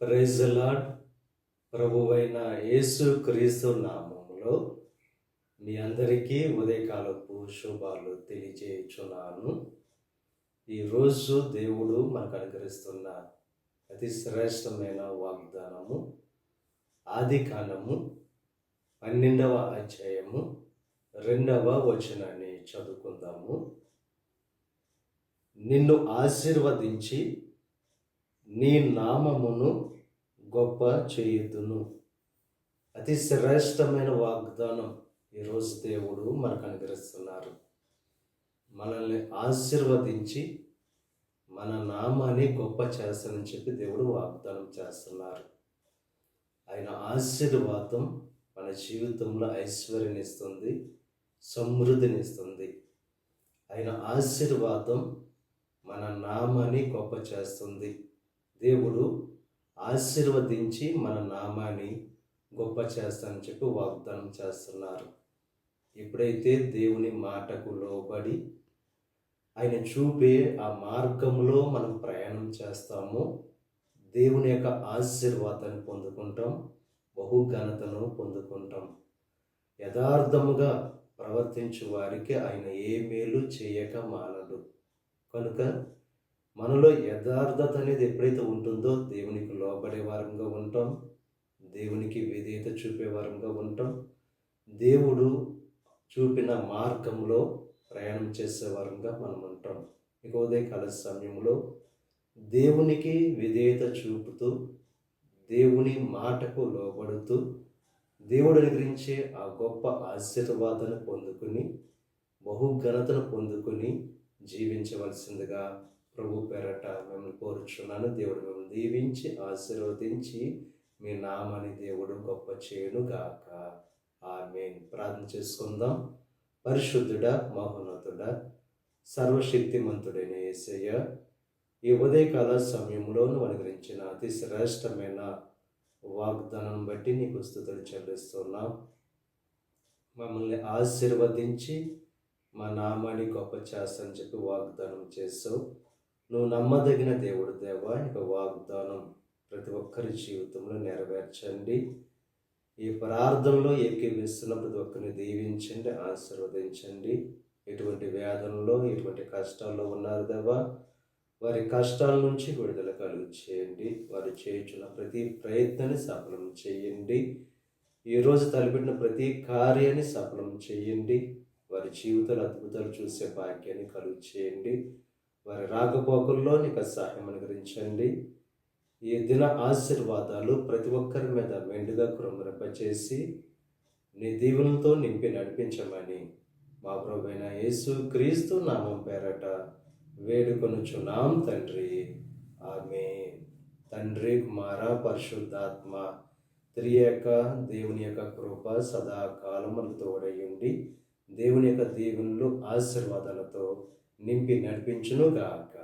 ప్రైజ్లాడ్ ప్రభువైన యేసు క్రీస్తు నామములో మీ అందరికీ ఉదయకాలపు శుభాలు తెలియజేయుచున్నాను ఈరోజు దేవుడు మనకు అనుగ్రహిస్తున్న అతి శ్రేష్టమైన వాగ్దానము ఆది కాలము పన్నెండవ అధ్యాయము రెండవ వచనాన్ని చదువుకుందాము. నిన్ను ఆశీర్వదించి నీ నామమును గొప్ప చేయుదును అతి శ్రేష్టమైన వాగ్దానం ఈరోజు దేవుడు మనకు అనుగ్రహిస్తున్నారు. మనల్ని ఆశీర్వదించి మన నామాన్ని గొప్ప చేస్తానని చెప్పి దేవుడు వాగ్దానం చేస్తున్నారు. ఆయన ఆశీర్వాదం మన జీవితంలో ఐశ్వర్యనిస్తుంది సమృద్ధినిస్తుంది ఆయన ఆశీర్వాదం మన నామాన్ని గొప్ప చేస్తుంది. దేవుడు ఆశీర్వదించి మన నామాన్ని గొప్ప చేస్తానని చెప్పి వాగ్దానం చేస్తున్నారు. ఎప్పుడైతే దేవుని మాటకు లోబడి ఆయన చూపే ఆ మార్గంలో మనం ప్రయాణం చేస్తామో దేవుని యొక్క ఆశీర్వాదాన్ని పొందుకుంటాం బహుఘనతను పొందుకుంటాం. యథార్థముగా ప్రవర్తించు వారికి ఆయన ఏ మేలు చేయక మానడు. కనుక మనలో యథార్థత అనేది ఎప్పుడైతే ఉంటుందో దేవునికి లోబడే వారంగా ఉంటాం దేవునికి విధేయత చూపే వారంగా ఉంటాం. దేవుడు చూపిన మార్గంలో ప్రయాణం చేసే వారంగా మనం ఉంటాం. ఇక కాల సమయంలో దేవునికి విధేయత చూపుతూ దేవుని మాటకు లోబడుతూ దేవుడు అనుగ్రహించే ఆ గొప్ప ఆశీర్వాదాన్ని పొందుకుని బహుఘనతను పొందుకుని జీవించవలసిందిగా ప్రభు పేరట మిమ్మల్ని కోరుచున్నాను. దేవుడు మిమ్మల్ని దీవించి ఆశీర్వదించి మీ నామాని దేవుడు గొప్ప చేయను గాక. ఆమె ప్రార్థన చేసుకుందాం. పరిశుద్ధుడా మహోన్నతుడా సర్వశక్తిమంతుడైన ఏసయ్య ఈ ఉదయకాల సమయంలో నువ్వు అనుగ్రహించిన అతి శ్రేష్టమైన వాగ్దానం బట్టి నీకు స్థుతులు చెల్లిస్తున్నాం. మమ్మల్ని ఆశీర్వదించి మా నామాన్ని గొప్ప చేస్తానని చెప్పి వాగ్దానం చేస్తావు నువ్వు నమ్మదగిన దేవుడు దేవా ఇక వాగ్దానం ప్రతి ఒక్కరి జీవితంలో నెరవేర్చండి. ఈ ప్రార్థనలో ఏకీవిస్తున్న ప్రతి ఒక్కరిని దీవించండి ఆశీర్వదించండి. ఎటువంటి వేదనలో ఎటువంటి కష్టాల్లో ఉన్నారు దేవా వారి కష్టాల నుంచి విడుదల కలుగు చేయండి వారు చేయించిన ప్రతి ప్రయత్నాన్ని సఫలం చేయండి. ఈరోజు తలపెట్టిన ప్రతి కార్యాన్ని సఫలం చేయండి. వారి జీవితాలు అద్భుతాలు చూసే భాగ్యాన్ని కలుగు చేయండి వారి రాకపోకల్లో నీకు సహాయం అనుగ్రహించండి. ఈ దిన ఆశీర్వాదాలు ప్రతి ఒక్కరి మీద మెండుగా కురమరపచేసి నీ దీవులతో నింపి నడిపించమని మా ప్రభువైన యేసు క్రీస్తు నామం పేరట వేడుకొనుచున్నాం తండ్రి. ఆమె తండ్రి కుమార పరిశుద్ధాత్మ త్రియక దేవుని యొక్క కృప సదాకాలములు తోడయుండి దేవుని యొక్క దీవులు ఆశీర్వాదాలతో నింపి నడిపించునుగాక